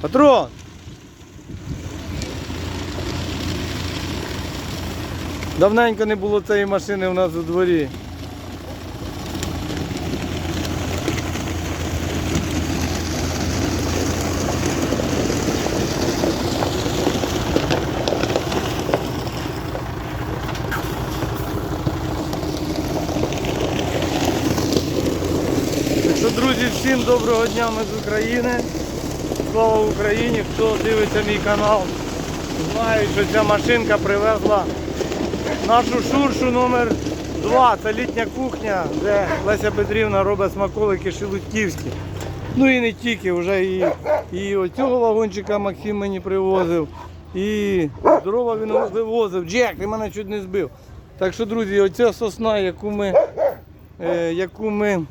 Патрон! Давненько не було цієї машини у нас у дворі. Друзі, всім доброго дня ми з України. Слава Україні! Хто дивиться мій канал, знає, що ця машинка привезла нашу шуршу номер 2 Це літня кухня, де Леся Петрівна робить смаколики шелудьківські. Ну і не тільки, вже і, і оцього вагончика Максим мені привозив. І дрова він вивозив. Джек, ти мене чуть не збив. Так що, друзі, оця сосна, яку ми, е, яку ми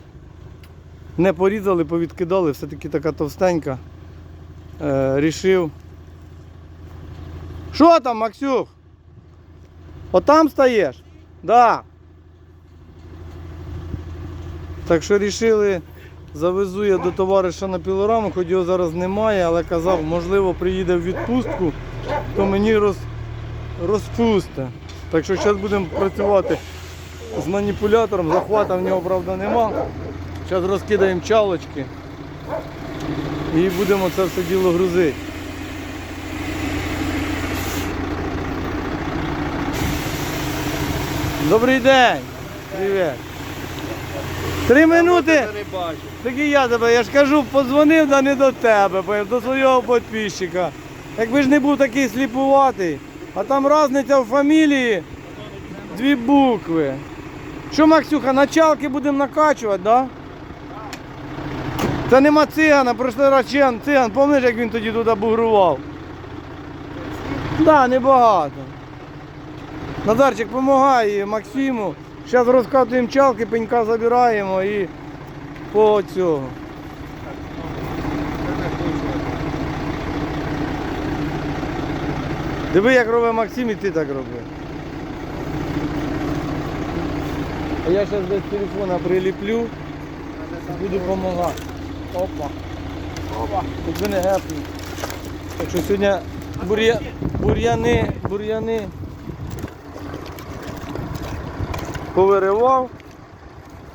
не порізали, повідкидали, все-таки така товстенька. Е, рішив. Що там, Максюх? Отам стаєш? Да. Так що рішили, завезу я до товариша на пілораму, хоч його зараз немає, але казав, можливо, приїде в відпустку, то мені роз, розпусте. Так що зараз будемо працювати з маніпулятором, захвата в нього, правда, нема. Зараз розкидаємо чалочки і будемо це все діло грузити. Добрий день! Привіт! Три минути. Так і я тебе, я ж кажу, подзвонив, да не до тебе, до свого підписчика. Якби ж не був такий сліпуватий, а там різниця в фамілії, дві букви. Що, Максюха, началки будемо накачувати, да? Це нема цигана, прошлий раз чиган, циган, пам'ятаєш, як він тоді туди бугрував? Так, да, небагато. Назарчик, допомагай Максиму. Зараз розкатуємо чалки, пенька забираємо і по цього. Диви, як робить Максим, і ти так роби. А я зараз без телефона приліплю буду допомагати. Опа. Опа. Тут не гепнуть. Так сьогодні бур'я... бур'яни, бур'яни повиривав,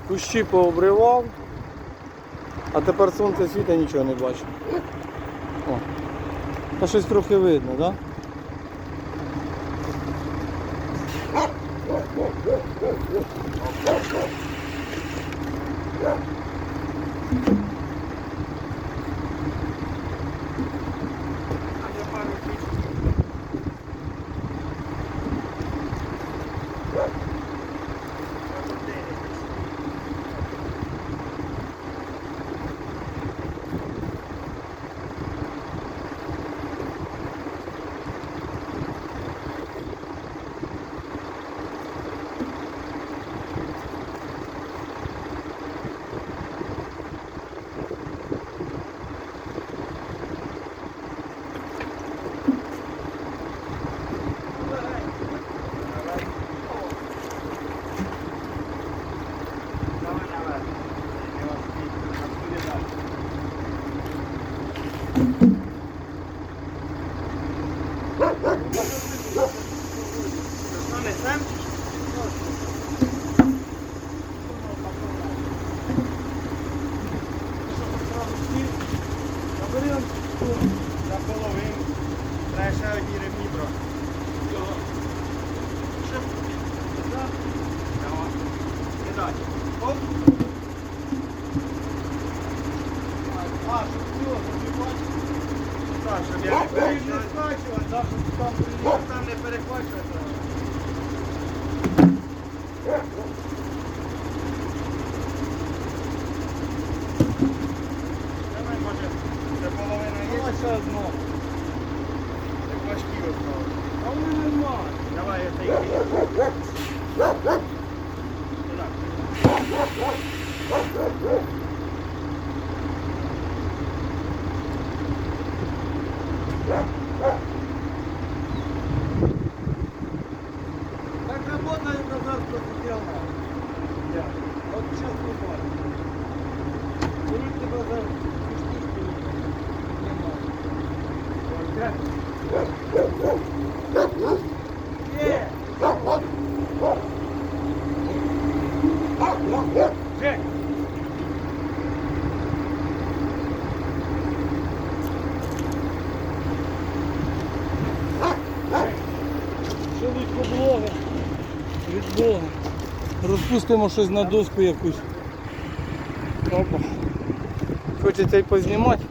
кущі пообривав, а тепер сонце світа нічого не бачу. О. Та щось трохи видно, так? Да? За там, не перехвачувати. Давай, може, це половина є. Давай ще одно. Як важкі осталось. А вони немає. Давай, я цей. Так работает назад посидел. Вот сейчас бывает. Берут тебя за штучку, Богу. Розпустимо щось на доску якусь. Опа. Хочеться і познімати,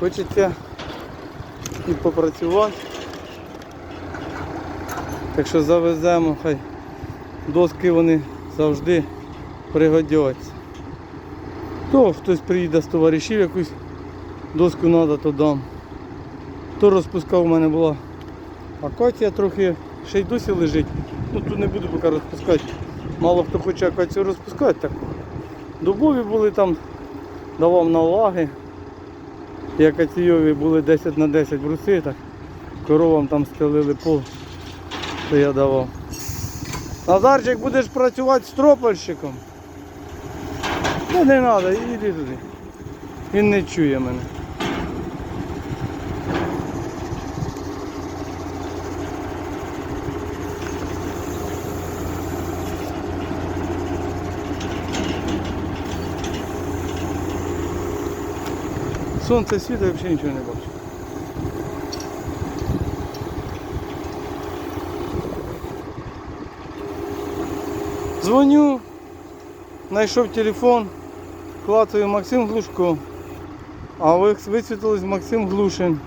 хочеться і попрацювати. Так що завеземо, хай доски вони завжди пригодяться. То хтось приїде з товаришів якусь доску треба, то дам. То розпускав у мене була акація трохи, ще й досі лежить. Ну тут не буду поки розпускати. Мало хто хоче акацію розпускати, так дубові були там, давав на лаги. І акаційові були 10 на 10 бруси, так коровам там стелили пол, то я давав. Назарчик, будеш працювати стропольщиком. Ну не треба, іди туди. Він не чує мене. Сонце світить, взагалі нічого не бачу. Дзвоню, знайшов телефон, клацаю Максим Глушко, а ви висвітились Максим Глушин.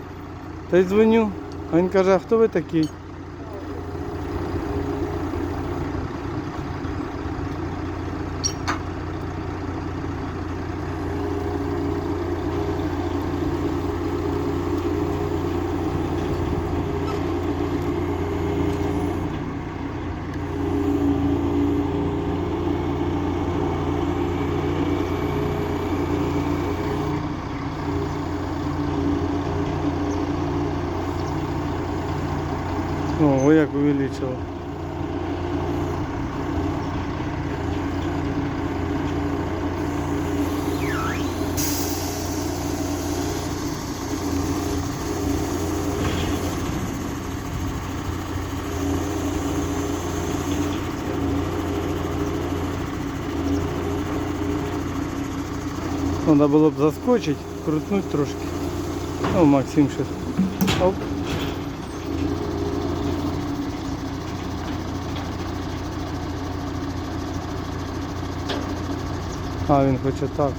Та й дзвоню, а він каже, а хто ви такий? О, як увеличило. Треба було б заскочити, крутнути трошки. О, Максим щось. Оп. А, він хоче так.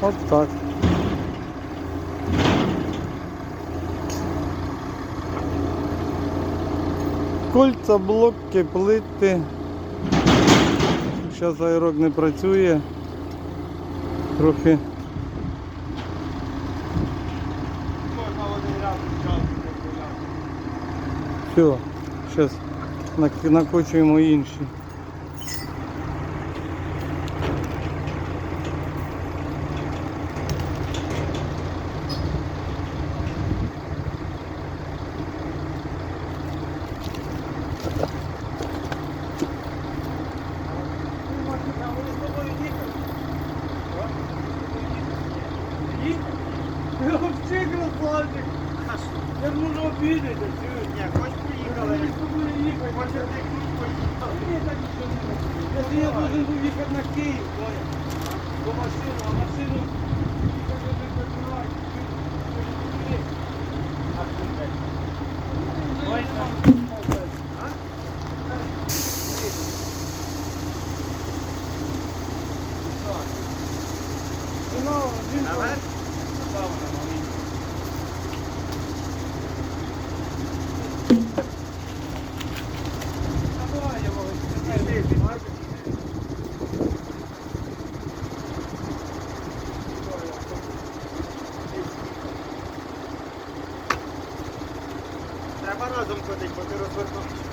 От так. Кольця, блоки, плити. Зараз аерок не працює. Трохи все. Зараз накочуємо інші. А вони з тобою їхали? Вообще красавчик. Я ж можу обідати. Ні, хоч поїхали. Хоч один ключ поїхали. Якщо я должен був їхати на Київ, то, до машину, а машину resuelto.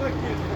Закидано. Це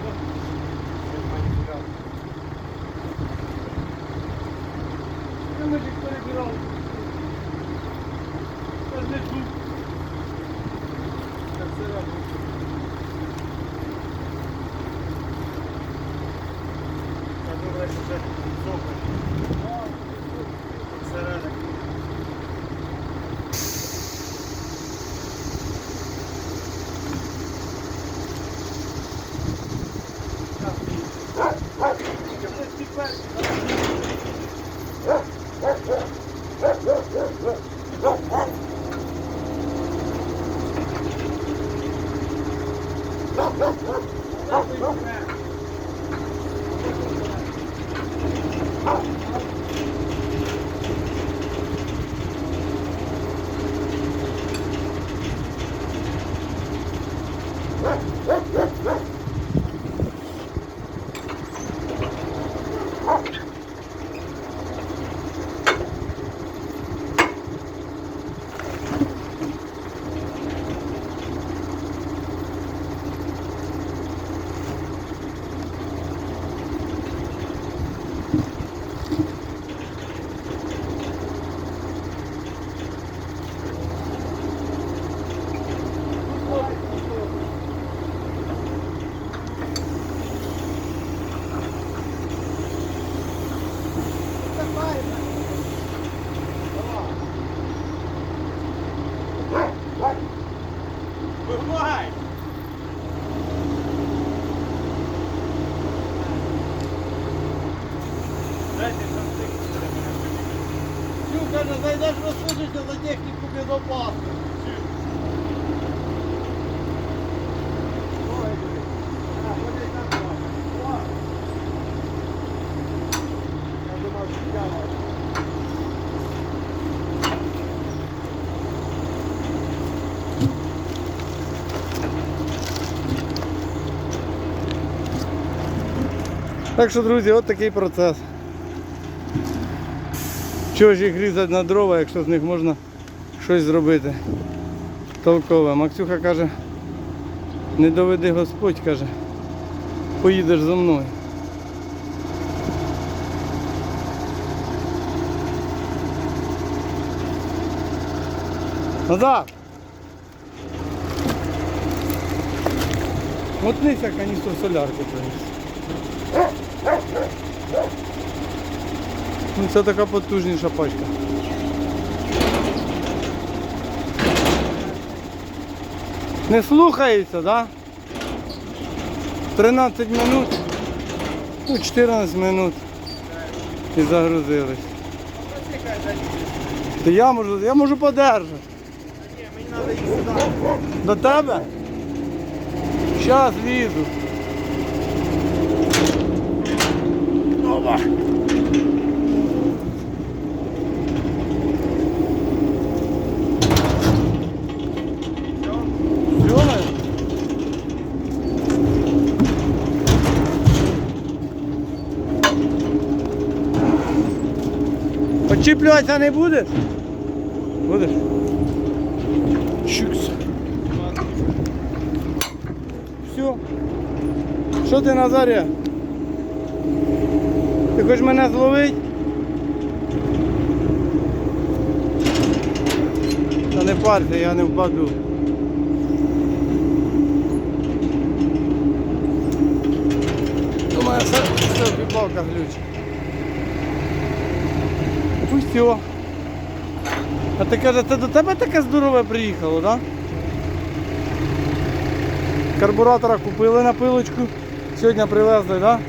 Так що, друзі, от такий процес. Чого ж їх різати на дрова, якщо з них можна щось зробити толкове. Максюха каже, не доведи Господь, каже, поїдеш зо мною. Назад! Мотнися каністру солярки приніс. Ну це така потужніша пачка. Не слухається, да? 13 минут, ну 14 минут і загрузились. Я можу, я можу подержати. Ні, мені треба їх сюди. До тебе? Щас лізу. Опа. Все, наверное? Почіплюватися не будеш? Будеш? Чукс. Все. Що ти Назарія? Ти хочеш мене зловити? Та не парся, я не впаду. Думаю, все, все палка глючить. Все. А ти каже, це до тебе таке здорове приїхало, так? Да? Карбуратора купили на пилочку, сьогодні привезли, так? Да?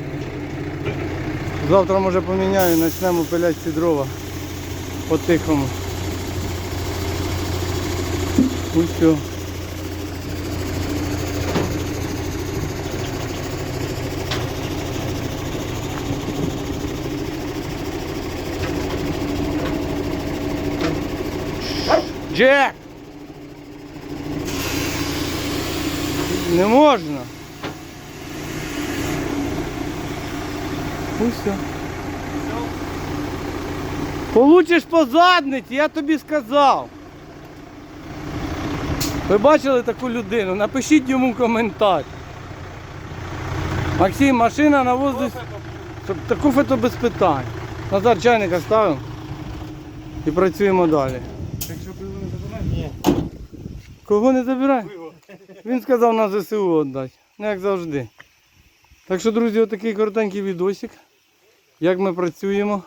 Завтра може поміняю, почнемо пиляти ці дрова по-тихому. Все. Джек! Не можна. Ну все. Получиш по задниці, я тобі сказав. Ви бачили таку людину? Напишіть йому коментар. Максим, машина на воздух. Та кофе то без питань. Назад чайника ставимо і працюємо далі. Якщо пиво не забираєш? Ні. Кого не забирай? Він сказав на ЗСУ віддати. Ну, як завжди. Так що, друзі, отакий коротенький відосик. Як ми працюємо.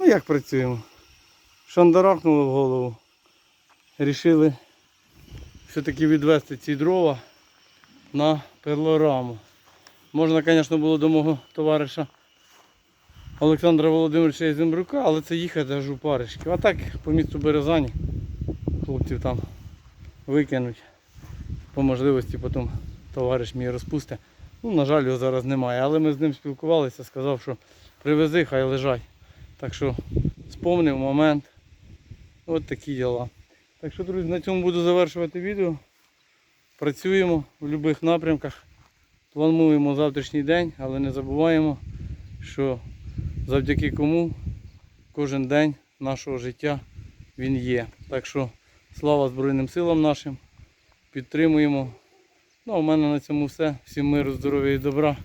Ну як працюємо? Шандарахнуло в голову. Рішили все-таки відвести ці дрова на пилораму. Можна, звісно, було до мого товариша Олександра Володимировича Ізембрука, але це їхати аж у паришків. А так по місту Березані хлопців там викинуть. По можливості потім товариш мій розпусте. Ну, на жаль, його зараз немає. Але ми з ним спілкувалися, сказав, що привези, хай лежать. Так що сповнив момент. От такі діла. Так що, друзі, на цьому буду завершувати відео. Працюємо в будь-яких напрямках. Плануємо завтрашній день, але не забуваємо, що завдяки кому кожен день нашого життя він є. Так що слава Збройним силам нашим. Підтримуємо. Ну, а в мене на цьому все. Всім миру, здоров'я і добра.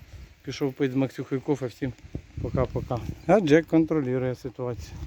Пішов пити з Максюхою кофе. Всім пока-пока. А Джек контролює ситуацію.